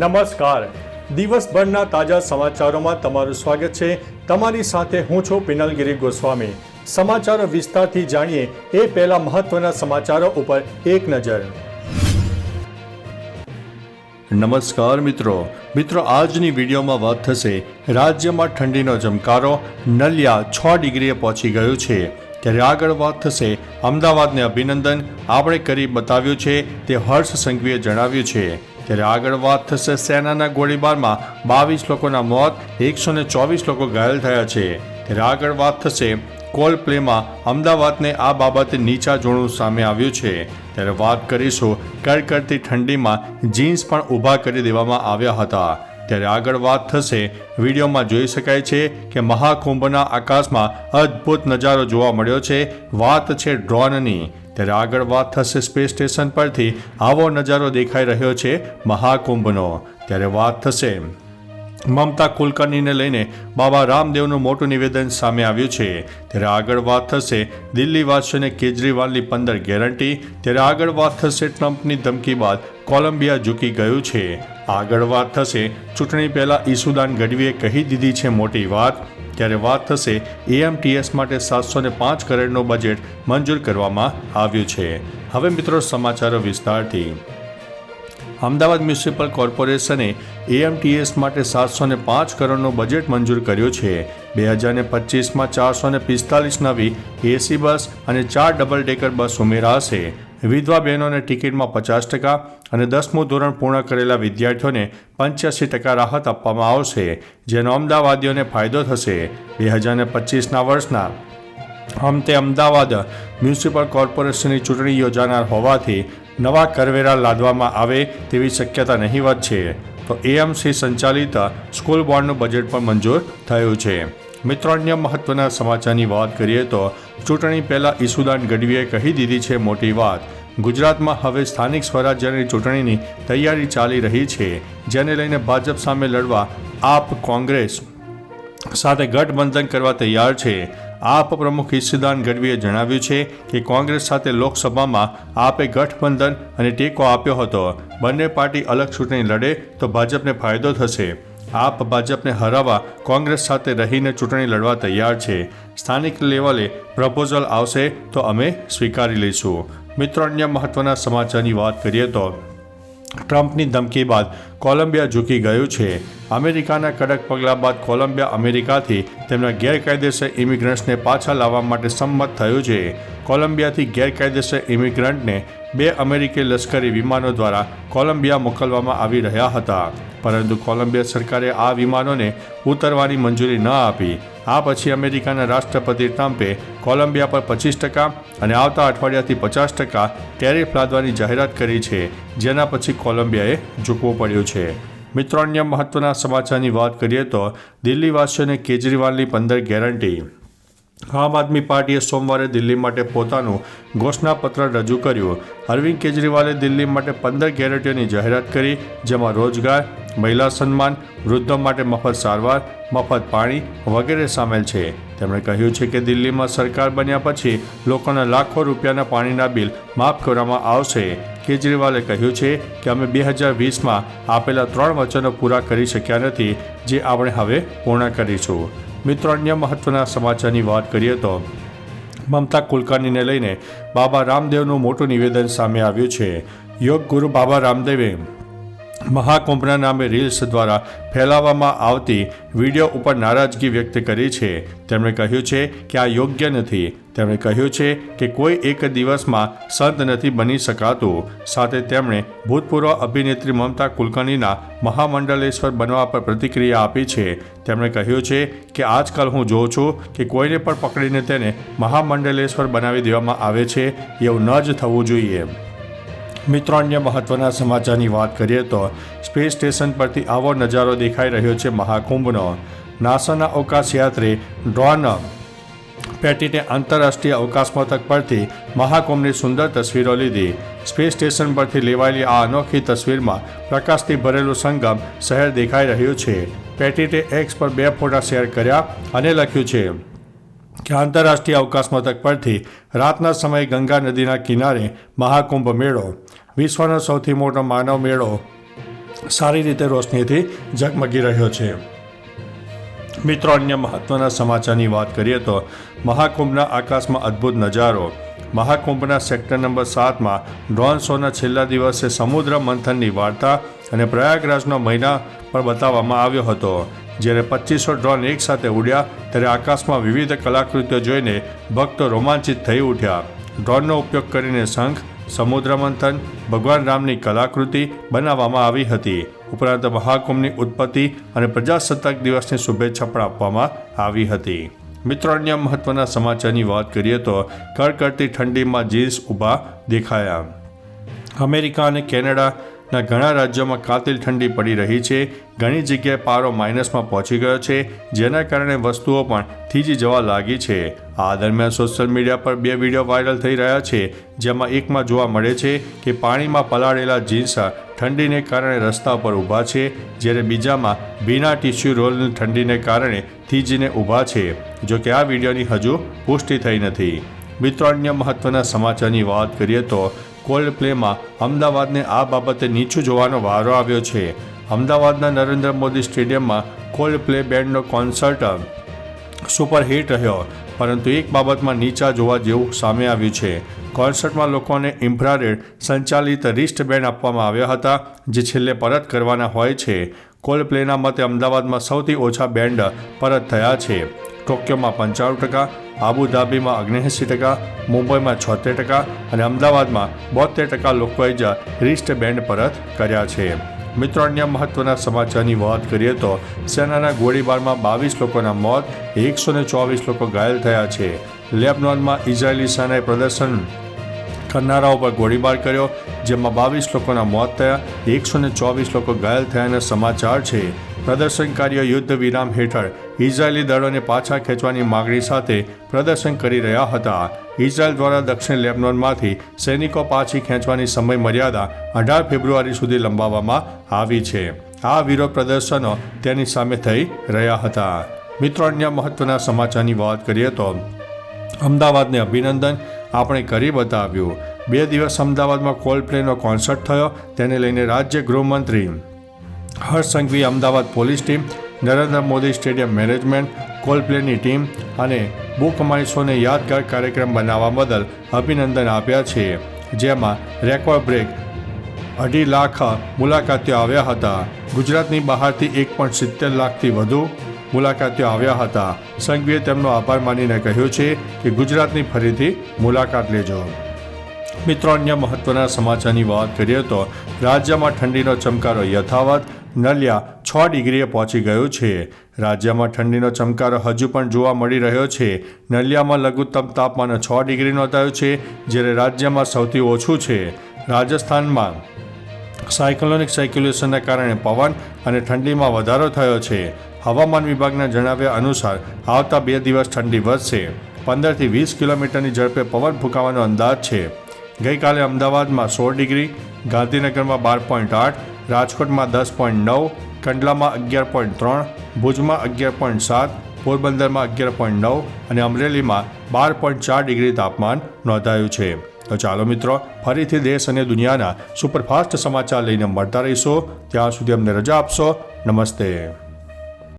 નમસ્કાર. દિવસભરના તાજા સમાચારોમાં તમારું સ્વાગત છે. તમારી સાથે હું છું પિનલગીરી ગોસ્વામી. સમાચારો વિસ્તારથી જાણીએ એ પહેલા મહત્વના સમાચારો ઉપર એક નજર. નમસ્કાર મિત્રો. મિત્રો, આજની વિડીયોમાં વાત થશે રાજ્યમાં ઠંડીનો જમકારો નલિયા છ ડિગ્રીએ પહોંચી ગયું છે. ત્યારે આગળ વાત થશે અમદાવાદને અભિનંદન. આપણે કરી બતાવ્યું છે તે હર્ષ સંઘવીએ જણાવ્યું છે. ત્યારે આગળ વાત થશે સેનાના ગોળીબારમાં, બાવીસ લોકોના મોત, એકસો ને ચોવીસ લોકો ઘાયલ થયા છે. ત્યારે આગળ વાત થશે કોલ પ્લેમાં, અમદાવાદને આ બાબતે નીચા જોણું સામે આવ્યું છે. ત્યારે વાત કરીશું કડકડતી ઠંડીમાં, જીન્સ પણ ઊભા કરી દેવામાં આવ્યા હતા. ત્યારે આગળ વાત થશે, વિડીયોમાં જોઈ શકાય છે કે મહાકુંભના આકાશમાં અદ્ભુત નજારો જોવા મળ્યો છે. વાત છે ડ્રોનની. ત્યારે આગળ વાત થશે સ્પેસ સ્ટેશન પરથી. આવો નજારો દેખાઈ રહ્યો છે મહાકુંભનો. ત્યારે વાત થશે મમતા કુલકર્ણીને લઈને બાબા રામદેવનું મોટું નિવેદન સામે આવ્યું છે. ત્યારે આગળ વાત થશે દિલ્હીવાસીઓને કેજરીવાલની પંદર ગેરંટી. ત્યારે આગળ વાત થશે ટ્રમ્પની ધમકી બાદ કોલંબિયા ઝૂકી ગયું છે. આગળ વાત થશે ચૂંટણી પહેલાં ઈસુદાન ગઢવીએ કહી દીધી છે મોટી વાત. ત્યારે વાત થશે એએમટીએસ માટે સાતસો ને પાંચ કરોડનું બજેટ મંજૂર કરવામાં આવ્યું છે. હવે મિત્રો સમાચારો વિસ્તારથી. અમદાવાદ મ્યુનિસિપલ કોર્પોરેશને એએમટીએસ માટે સાતસો ને પાંચ કરોડનું બજેટ મંજૂર કર્યું છે. બે હજાર ને પચીસમાં ચારસો ને પિસ્તાલીસ નવી એસી બસ અને ચાર ડબલ ડેકર બસ ઉમેરાશે. વિધવા બહેનોને ટિકિટમાં પચાસ ટકા અને દસમું ધોરણ પૂર્ણ કરેલા વિદ્યાર્થીઓને પંચ્યાસી ટકા રાહત આપવામાં આવશે, જેનો અમદાવાદીઓને ફાયદો થશે બે હજાર પચીસના વર્ષના. અંતે અમદાવાદ મ્યુનિસિપલ કોર્પોરેશનની ચૂંટણી યોજાનાર હોવાથી નવા કરવેરા લાદવામાં આવે તેવી શક્યતા નહીવત છે. તો એએમસી સંચાલિત સ્કૂલ બોર્ડનું બજેટ પણ મંજૂર થયું છે. મિત્રો અન્ય મહત્વના સમાચારની વાત કરીએ તો ચૂંટણી પહેલાં ઈસુદાન ગઢવીએ કહી દીધી છે મોટી વાત. ગુજરાતમાં હવે સ્થાનિક સ્વરાજ્યની ચૂંટણીની તૈયારી ચાલી રહી છે, જેને લઈને ભાજપ સામે લડવા આપ કોંગ્રેસ સાથે ગઠબંધન કરવા તૈયાર છે. આપ પ્રમુખ ઈશુદાન ગઢવીએ જણાવ્યું છે કે કોંગ્રેસ સાથે લોકસભામાં આપે ગઠબંધન અને ટેકો આપ્યો હતો. બંને પાર્ટી અલગ ચૂંટણી લડે તો ભાજપને ફાયદો થશે. આપ ભાજપને હરાવવા કોંગ્રેસ સાથે રહીને ચૂંટણી લડવા તૈયાર છે. સ્થાનિક લેવલે પ્રપોઝલ આવશે તો અમે સ્વીકારી લઈશું. મિત્રો, અન્ય મહત્વના સમાચારની વાત કરીએ તો ટ્રમ્પની ધમકી બાદ કોલંબિયા ઝૂકી ગયું છે. અમેરિકાના કડક પગલાં બાદ કોલંબિયા અમેરિકાથી તેમના ગેરકાયદેસર ઇમિગ્રન્ટ્સને પાછા લાવવા માટે સંમત થયું છે. કોલંબિયાથી ગેરકાયદેસર ઇમિગ્રન્ટને બે અમેરિકી લશ્કરી વિમાનો દ્વારા કોલંબિયા મોકલવામાં આવી રહ્યા હતા. પરંતુ કોલંબિયા સરકારે આ વિમાનોને ઉતરવાની મંજૂરી ન આપી. આ પછી અમેરિકાના રાષ્ટ્રપતિ ટ્રમ્પે કોલંબિયા પર પચીસ ટકા અને આવતા અઠવાડિયાથી પચાસ ટકા ટેરિફ લાદવાની જાહેરાત કરી છે, જેના પછી કોલંબિયાએ ઝૂકવું પડ્યું છે. મિત્રો, અન્ય મહત્વના સમાચારની વાત કરીએ તો દિલ્હીવાસીઓને કેજરીવાલની પંદર ગેરંટી. આમ આદમી પાર્ટીએ સોમવારે દિલ્હી માટે પોતાનું ઘોષણાપત્ર રજૂ કર્યું. અરવિંદ કેજરીવાલે દિલ્હી માટે પંદર ગેરંટીઓની જાહેરાત કરી, જેમાં રોજગાર, મહિલા સન્માન, વૃદ્ધો માટે મફત સારવાર, મફત પાણી વગેરે સામેલ છે. તેમણે કહ્યું છે કે દિલ્હીમાં સરકાર બન્યા પછી લોકોના લાખો રૂપિયાના પાણીના બિલ માફ કરવામાં આવશે. કેજરીવાલે કહ્યું છે કે અમે બે હજાર વીસમાં આપેલા ત્રણ વચનો પૂરા કરી શક્યા નથી, જે આપણે હવે પૂર્ણ કરીશું. મિત્રો, અન્ય મહત્વના સમાચારની વાત કરીએ તો મમતા કુલકર્ણીને લઈને બાબા રામદેવનું મોટું નિવેદન સામે આવ્યું છે. યોગ ગુરુ બાબા રામદેવે મહાકુંભના નામે રીલ્સ દ્વારા ફેલાવવામાં આવતી વીડિયો ઉપર નારાજગી વ્યક્ત કરી છે. તેમણે કહ્યું છે કે આ યોગ્ય નથી. તેમણે કહ્યું છે કે કોઈ એક દિવસમાં સંત નથી બની શકાતું. સાથે તેમણે ભૂતપૂર્વ અભિનેત્રી મમતા કુલકર્ણીના મહામંડલેશ્વર બનવા પર પ્રતિક્રિયા આપી છે. તેમણે કહ્યું છે કે આજકાલ હું જોઉં છું કે કોઈને પણ પકડીને તેને મહામંડલેશ્વર બનાવી દેવામાં આવે છે. એવું ન જ થવું જોઈએ. મિત્રો, અન્ય મહત્વના સમાચારની વાત કરીએ તો સ્પેસ સ્ટેશન પરથી આવો નજારો દેખાઈ રહ્યો છે મહાકુંભનો. નાસાના અવકાશ યાત્રી ડ્રોન પેટીને આંતરરાષ્ટ્રીય અવકાશ મથક પરથી મહાકુંભની સુંદર તસવીરો લીધી. સ્પેસ સ્ટેશન પરથી લેવાયેલી આ અનોખી તસવીરમાં પ્રકાશથી ભરેલું સંગમ શહેર દેખાઈ રહ્યું છે. પેટીટે એક્સ પર બે ફોટા શેર કર્યા અને લખ્યું છે કે આંતરરાષ્ટ્રીય અવકાશ મથક પરથી રાતના સમયે ગંગા નદીના કિનારે મહાકુંભ મેળો, વિશ્વનો સૌથી મોટો માનવ મેળો, સારી રીતે રોશનીથી ઝગમગી રહ્યો છે. મિત્રો, અન્ય મહત્ત્વના સમાચારની વાત કરીએ તો મહાકુંભના આકાશમાં અદ્ભુત નજારો. મહાકુંભના સેક્ટર નંબર સાતમાં ડ્રોન શોના છેલ્લા દિવસે સમુદ્ર મંથનની વાર્તા અને પ્રયાગરાજનો મહિના પણ બતાવવામાં આવ્યો હતો. જ્યારે પચીસો ડ્રોન એકસાથે ઉડ્યા ત્યારે આકાશમાં વિવિધ કલાકૃતિઓ જોઈને ભક્તો રોમાંચિત થઈ ઉઠ્યા. ડ્રોનનો ઉપયોગ કરીને શંખ, સમુદ્ર મંથન, ભગવાન રામની કલાકૃતિ બનાવવામાં આવી હતી. ઉપરાંત મહાકુંભની ઉત્પત્તિ અને પ્રજાસત્તાક દિવસની શુભેચ્છા પણ આપવામાં આવી હતી. મિત્રો, અન્ય મહત્વના સમાચારની વાત કરીએ તો કડકડતી ઠંડીમાં જીન્સ ઊભા દેખાયા. અમેરિકા અને કેનેડાના ઘણા રાજ્યોમાં કાતિલ ઠંડી પડી રહી છે. ઘણી જગ્યાએ પારો માઇનસમાં પહોંચી ગયો છે, જેના કારણે વસ્તુઓ પણ થીજી જવા લાગી છે. આ દરમિયાન સોશિયલ મીડિયા પર બે વીડિયો વાયરલ થઈ રહ્યા છે, જેમાં એકમાં જોવા મળે છે કે પાણીમાં પલાળેલા જીન્સ ઠંડીને કારણે રસ્તા પર ઊભા છે, જ્યારે બીજામાં ભીના ટીસ્યુ રોલની ઠંડીને કારણે થીજીને ઊભા છે. જોકે આ વિડીયોની હજુ પુષ્ટિ થઈ નથી. મિત્રો અન્ય મહત્વના સમાચારની વાત કરીએ તો કોલ્ડ પ્લેમાં અમદાવાદને આ બાબતે નીચું જોવાનો વારો આવ્યો છે. અમદાવાદના નરેન્દ્ર મોદી સ્ટેડિયમમાં કોલ્ડ પ્લે બેન્ડનો કોન્સર્ટ સુપરહિટ રહ્યો, પરંતુ એક બાબતમાં નીચા જોવા જેવું સામે આવ્યું છે. કોન્સર્ટમાં લોકોને ઇન્ફ્રારેડ સંચાલિત રિસ્ટ બેન્ડ આપવામાં આવ્યા હતા, જે છેલ્લે પરત કરવાના હોય છે. કોલ્ડ પ્લેના મતે અમદાવાદમાં સૌથી ઓછા બેન્ડ પરત થયા છે. ટોક્યોમાં પંચાણું ટકા આબુધાબીમાં ઓગણએંસી ટકા, મુંબઈમાં છોતેર ટકા અને અમદાવાદમાં બોતેર ટકા લોકોએ જ રિસ્ટ બેન્ડ પરત કર્યા છે. મિત્રો, અન્ય મહત્વના સમાચારની વાત કરીએ તો સેનાના ગોળીબારમાં બાવીસ લોકોના મોત, એકસો ને ચોવીસ લોકો ઘાયલ થયા છે. લેબનોનમાં ઇઝરાયેલી સેનાએ પ્રદર્શન કરનારાઓ પર ગોળીબાર કર્યો, જેમાં બાવીસ લોકોના મોત થયા, એકસો ને ચોવીસ લોકો ઘાયલ થયાના સમાચાર છે. પ્રદર્શનકારીઓ યુદ્ધ વિરામ હેઠળ ઇઝરાયેલી દળોને પાછા ખેંચવાની માગણી સાથે પ્રદર્શન કરી રહ્યા હતા. ઇઝરાયેલ દ્વારા દક્ષિણ લેબનોનમાંથી સૈનિકો પાછી ખેંચવાની સમય મર્યાદા અઢાર ફેબ્રુઆરી સુધી લંબાવવામાં આવી છે. આ વિરોધ પ્રદર્શનો તેની સામે થઈ રહ્યા હતા. મિત્રો, અન્ય મહત્વના સમાચારની વાત કરીએ તો અમદાવાદને અભિનંદન આપણે કરી બતાવ્યું. બે દિવસ અમદાવાદમાં કોલ્ડ પ્લેનો કોન્સર્ટ થયો, તેને લઈને રાજ્ય ગૃહમંત્રી Harsh Sanghavi Ahmedabad police team, Narendra Modi stadium management Coldplay પ્લેની team અને બુક શોને યાદગાર કાર્યક્રમ બનાવવા બદલ અભિનંદન આપ્યા છે. જેમાં રેકોર્ડ બ્રેક, અઢી લાખ મુલાકાતીઓ આવ્યા હતા. ગુજરાતની બહારથી એક પોઈન્ટ સિત્તેર લાખથી વધુ મુલાકાતીઓ આવ્યા હતા. સંઘવીએ તેમનો આભાર માનીને કહ્યું છે કે ગુજરાતની ફરીથી મુલાકાત લેજો. મિત્રો, અન્ય મહત્વના સમાચારની વાત કરીએ તો રાજ્યમાં ઠંડીનો ચમકારો યથાવત, નલિયા છ ડિગ્રીએ પહોંચી ગયું છે. રાજ્યમાં ઠંડીનો ચમકારો હજુ પણ જોવા મળી રહ્યો છે. નલિયામાં લઘુત્તમ તાપમાન છ ડિગ્રી નોંધાયું છે, જ્યારે રાજ્યમાં સૌથી ઓછું છે. રાજસ્થાનમાં સાયક્લોનિક સાયક્યુલેશનના કારણે પવન અને ઠંડીમાં વધારો થયો છે. હવામાન વિભાગના જણાવ્યા અનુસાર, આવતા બે દિવસ ઠંડી વધશે. પંદરથી વીસ કિલોમીટરની ઝડપે પવન ફૂંકાવાનો અંદાજ છે. ગઈકાલે અમદાવાદમાં સોળ ડિગ્રી, ગાંધીનગરમાં બાર પોઈન્ટ આઠ, રાજકોટમાં દસ પોઈન્ટ નવ, કંડલામાં અગિયાર પોઈન્ટ ત્રણ, ભુજમાં અગિયાર પોઈન્ટ સાત, પોરબંદરમાં અગિયાર પોઈન્ટ નવ અને અમરેલીમાં બાર પોઈન્ટ ચાર ડિગ્રી તાપમાન નોંધાયું છે. તો ચાલો મિત્રો, ફરીથી દેશ અને દુનિયાના સુપરફાસ્ટ સમાચાર લઈને મળતા રહીશો. ત્યાં સુધી અમને રજા આપશો. નમસ્તે.